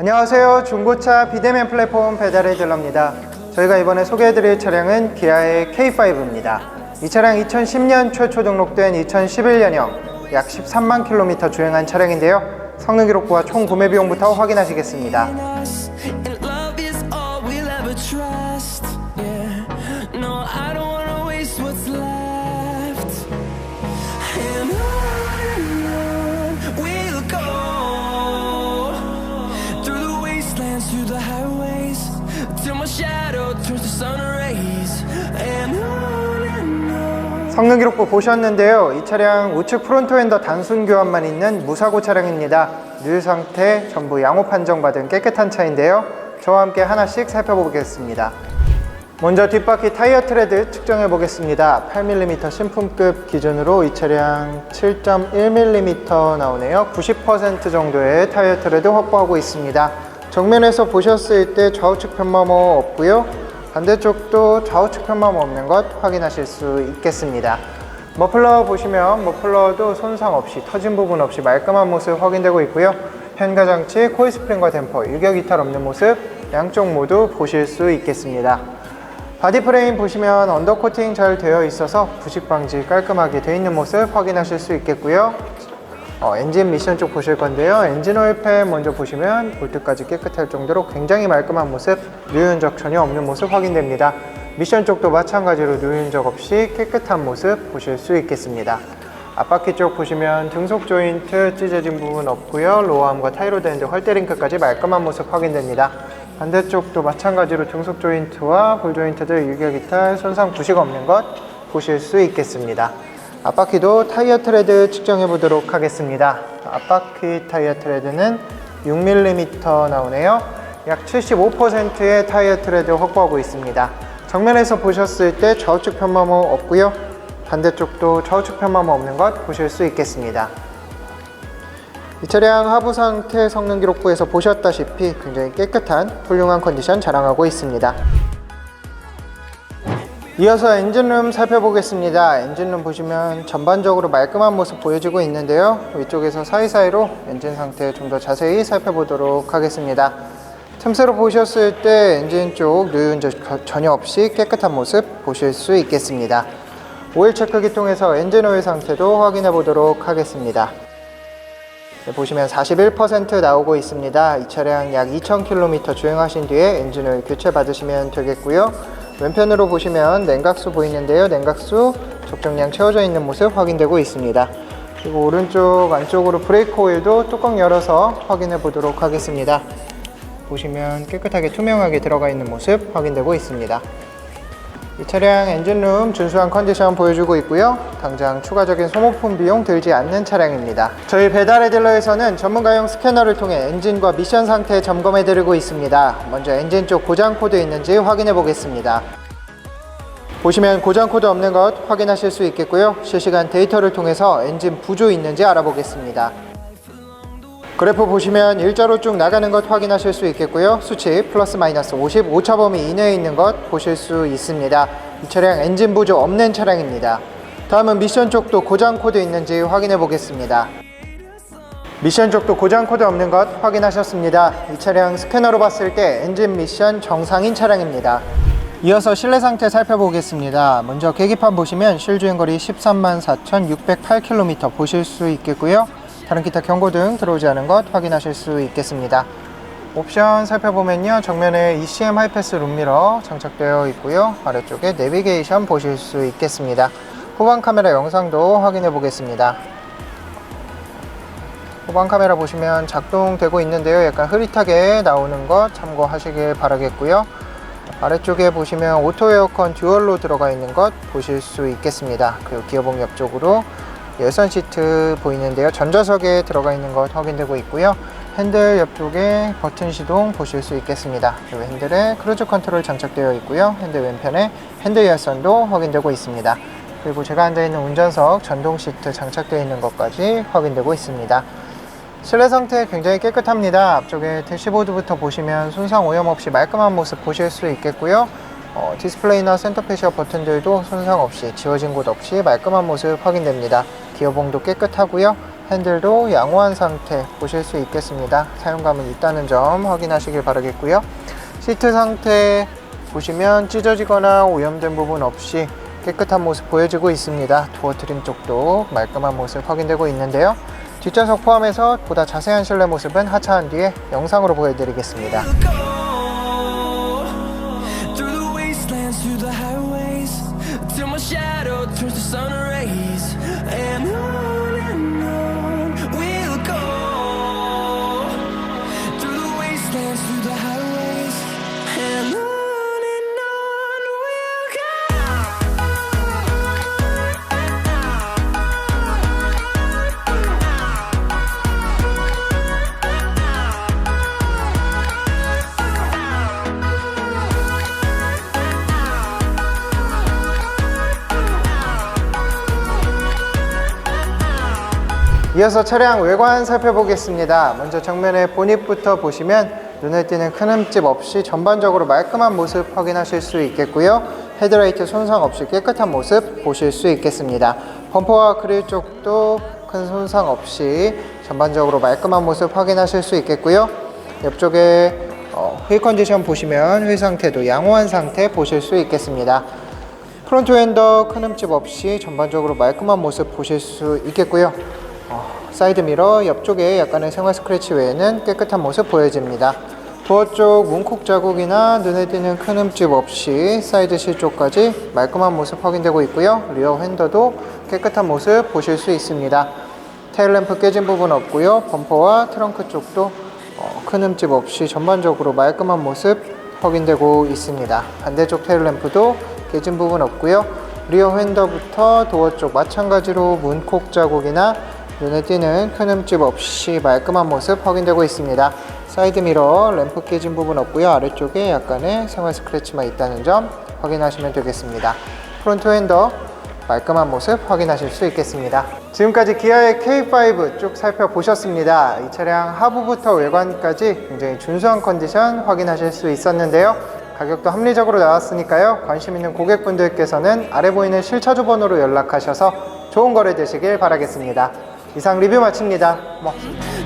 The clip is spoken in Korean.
안녕하세요. 중고차 비대면 플랫폼 배달의 딜러입니다. 저희가 이번에 소개해드릴 차량은 기아의 K5입니다. 이 차량 2010년 최초 등록된 2011년형 약 13만 킬로미터 주행한 차량인데요. 성능 기록부와 총 구매 비용부터 확인하시겠습니다. Through the highways, till my shadow turns to sun rays. And on. 성능 기록부 보셨는데요. 이 차량 우측 프론트 엔더 단순 교환만 있는 무사고 차량입니다. 누유 상태 전부 양호 판정받은 깨끗한 차인데요. 저와 함께 하나씩 살펴보겠습니다. 먼저 뒷바퀴 타이어 트레드 측정해 보겠습니다. 8mm 신품급 기준으로 이 차량 7.1mm 나오네요. 90% 정도의 타이어 트레드 확보하고 있습니다. 정면에서 보셨을 때 좌우측 편마모 없고요. 반대쪽도 좌우측 편마모 없는 것 확인하실 수 있겠습니다. 머플러 보시면 머플러도 손상 없이 터진 부분 없이 말끔한 모습 확인되고 있고요. 현가 장치, 코일 스프링과 댐퍼, 유격 이탈 없는 모습 양쪽 모두 보실 수 있겠습니다. 바디 프레임 보시면 언더 코팅 잘 되어 있어서 부식 방지 깔끔하게 되어 있는 모습 확인하실 수 있겠고요. 어, 엔진 미션 쪽 보실 건데요. 엔진 오일 팬 먼저 보시면 볼트까지 깨끗할 정도로 굉장히 말끔한 모습, 누윤적 전혀 없는 모습 확인됩니다. 미션 쪽도 마찬가지로 누윤적 없이 깨끗한 모습 보실 수 있겠습니다. 앞바퀴 쪽 보시면 등속 조인트 찢어진 부분 없고요. 로어암과 타이로드 핸드 헐대링크까지 말끔한 모습 확인됩니다. 반대쪽도 마찬가지로 등속 조인트와 볼 조인트들 유격 이탈, 손상 부식 없는 것 보실 수 있겠습니다. 앞바퀴도 타이어 트레드 측정해 보도록 하겠습니다. 앞바퀴 타이어 트레드는 6mm 나오네요. 약 75%의 타이어 트레드 확보하고 있습니다. 정면에서 보셨을 때 좌우측 편마모 없고요. 반대쪽도 좌우측 편마모 없는 것 보실 수 있겠습니다. 이 차량 하부 상태 성능 기록부에서 보셨다시피 굉장히 깨끗한 훌륭한 컨디션 자랑하고 있습니다. 이어서 엔진룸 살펴보겠습니다. 엔진룸 보시면 전반적으로 말끔한 모습 보여지고 있는데요. 위쪽에서 사이사이로 엔진 상태 좀 더 자세히 살펴보도록 하겠습니다. 틈새로 보셨을 때 엔진 쪽 누윤 전혀 없이 깨끗한 모습 보실 수 있겠습니다. 오일 체크기 통해서 엔진 오일 상태도 확인해 보도록 하겠습니다. 네, 보시면 41% 나오고 있습니다. 이 차량 약 2,000km 주행하신 뒤에 엔진을 교체 받으시면 되겠고요. 왼편으로 보시면 냉각수 보이는데요. 냉각수 적정량 채워져 있는 모습 확인되고 있습니다. 그리고 오른쪽 안쪽으로 브레이크 오일도 뚜껑 열어서 확인해 보도록 하겠습니다. 보시면 깨끗하게 투명하게 들어가 있는 모습 확인되고 있습니다. 이 차량 엔진룸 준수한 컨디션 보여주고 있고요. 당장 추가적인 소모품 비용 들지 않는 차량입니다. 저희 배달의 딜러에서는 전문가용 스캐너를 통해 엔진과 미션 상태 점검해 드리고 있습니다. 먼저 엔진 쪽 고장 코드 있는지 확인해 보겠습니다. 보시면 고장 코드 없는 것 확인하실 수 있겠고요. 실시간 데이터를 통해서 엔진 부조 있는지 알아보겠습니다. 그래프 보시면 일자로 쭉 나가는 것 확인하실 수 있겠고요. 수치 플러스 마이너스 50 오차 범위 이내에 있는 것 보실 수 있습니다. 이 차량 엔진 부조 없는 차량입니다. 다음은 미션 쪽도 고장 코드 있는지 확인해 보겠습니다. 미션 쪽도 고장 코드 없는 것 확인하셨습니다. 이 차량 스캐너로 봤을 때 엔진 미션 정상인 차량입니다. 이어서 실내 상태 살펴보겠습니다. 먼저 계기판 보시면 실주행거리 13만 4,608km 보실 수 있겠고요. 다른 기타 경고 등 들어오지 않은 것 확인하실 수 있겠습니다. 옵션 살펴보면요. 정면에 ECM 하이패스 룸미러 장착되어 있고요. 아래쪽에 내비게이션 보실 수 있겠습니다. 후방 카메라 영상도 확인해 보겠습니다. 후방 카메라 보시면 작동되고 있는데요. 약간 흐릿하게 나오는 것 참고하시길 바라겠고요. 아래쪽에 보시면 오토 에어컨 듀얼로 들어가 있는 것 보실 수 있겠습니다. 그리고 기어봉 옆쪽으로 열선 시트 보이는데요. 전좌석에 들어가 있는 것 확인되고 있고요. 핸들 옆쪽에 버튼 시동 보실 수 있겠습니다. 그리고 핸들에 크루즈 컨트롤 장착되어 있고요. 핸들 왼편에 핸들 열선도 확인되고 있습니다. 그리고 제가 앉아있는 운전석 전동 시트 장착되어 있는 것까지 확인되고 있습니다. 실내 상태 굉장히 깨끗합니다. 앞쪽에 대시보드부터 보시면 손상 오염 없이 말끔한 모습 보실 수 있겠고요. 어, 디스플레이나 센터페시아 버튼들도 손상 없이 지워진 곳 없이 말끔한 모습 확인됩니다. 기어봉도 깨끗하고요. 핸들도 양호한 상태 보실 수 있겠습니다. 사용감은 있다는 점 확인하시길 바라겠고요. 시트 상태 보시면 찢어지거나 오염된 부분 없이 깨끗한 모습 보여지고 있습니다. 도어 트림 쪽도 말끔한 모습 확인되고 있는데요. 뒷좌석 포함해서 보다 자세한 실내 모습은 하차한 뒤에 영상으로 보여드리겠습니다. Through the highways, till my shadow turns to sun rays, 이어서 차량 외관 살펴보겠습니다. 먼저 정면의 보닛부터 보시면 눈에 띄는 큰 흠집 없이 전반적으로 말끔한 모습 확인하실 수 있겠고요. 헤드라이트 손상 없이 깨끗한 모습 보실 수 있겠습니다. 범퍼와 그릴 쪽도 큰 손상 없이 전반적으로 말끔한 모습 확인하실 수 있겠고요. 옆쪽에 어, 휠 컨디션 보시면 휠 상태도 양호한 상태 보실 수 있겠습니다. 프론트 웬더 큰 흠집 없이 전반적으로 말끔한 모습 보실 수 있겠고요. 어, 사이드 미러 옆쪽에 약간의 생활 스크래치 외에는 깨끗한 모습 보여집니다. 도어 쪽 문콕 자국이나 눈에 띄는 큰 흠집 없이 사이드 실 쪽까지 말끔한 모습 확인되고 있고요. 리어 핸더도 깨끗한 모습 보실 수 있습니다. 테일램프 깨진 부분 없고요. 범퍼와 트렁크 쪽도 어, 큰 흠집 없이 전반적으로 말끔한 모습 확인되고 있습니다. 반대쪽 테일램프도 깨진 부분 없고요. 리어 핸더부터 도어 쪽 마찬가지로 문콕 자국이나 눈에 띄는 큰 흠집 없이 말끔한 모습 확인되고 있습니다. 사이드 미러 램프 깨진 부분 없고요. 아래쪽에 약간의 생활 스크래치만 있다는 점 확인하시면 되겠습니다. 프론트 핸더 말끔한 모습 확인하실 수 있겠습니다. 지금까지 기아의 K5 쭉 살펴보셨습니다. 이 차량 하부부터 외관까지 굉장히 준수한 컨디션 확인하실 수 있었는데요. 가격도 합리적으로 나왔으니까요. 관심 있는 고객분들께서는 아래 보이는 실차주 번호로 연락하셔서 좋은 거래 되시길 바라겠습니다. 이상 리뷰 마칩니다. 고맙습니다.